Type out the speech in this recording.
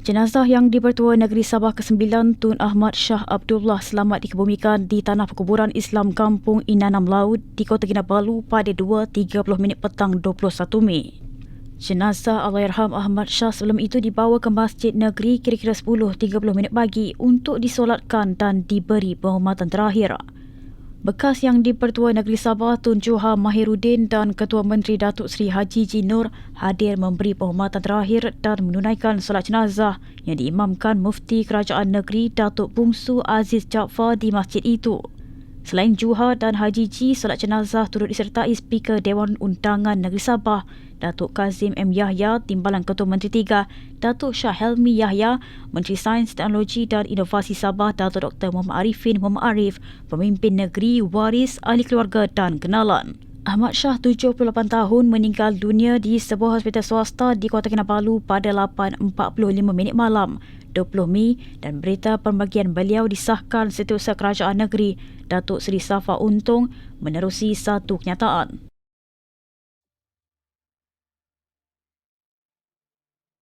Jenazah yang dipertua Negeri Sabah ke-9 Tun Ahmad Shah Abdullah selamat dikebumikan di Tanah Perkuburan Islam Kampung Inanam Laut di Kota Kinabalu pada 2.30 minit petang 21 Mei. Jenazah Allahyarham Ahmad Shah sebelum itu dibawa ke Masjid Negeri kira-kira 10.30 minit pagi untuk disolatkan dan diberi penghormatan terakhir. Bekas yang dipertua Negeri Sabah Tun Juha Mahiruddin dan Ketua Menteri Datuk Seri Haji Jinur hadir memberi penghormatan terakhir dan menunaikan solat jenazah yang diimamkan Mufti Kerajaan Negeri Datuk Bungsu Aziz Jaafar di masjid itu. Selain Juha dan Haji Ji, solat jenazah turut disertai Speaker Dewan Undangan Negeri Sabah, Datuk Kazim M. Yahya, Timbalan Ketua Menteri Tiga, Datuk Shah Helmi Yahya, Menteri Sains, Teknologi dan Inovasi Sabah, Datuk Dr. Muhammad Arifin Muhammad Arif, Pemimpin Negeri, Waris, Ahli Keluarga dan Kenalan. Ahmad Shah, 78 tahun, meninggal dunia di sebuah hospital swasta di Kota Kinabalu pada 8.45 minit malam, 20 Mei dan berita pembagian beliau disahkan Setiausaha Kerajaan Negeri, Datuk Seri Safa Untung menerusi satu kenyataan.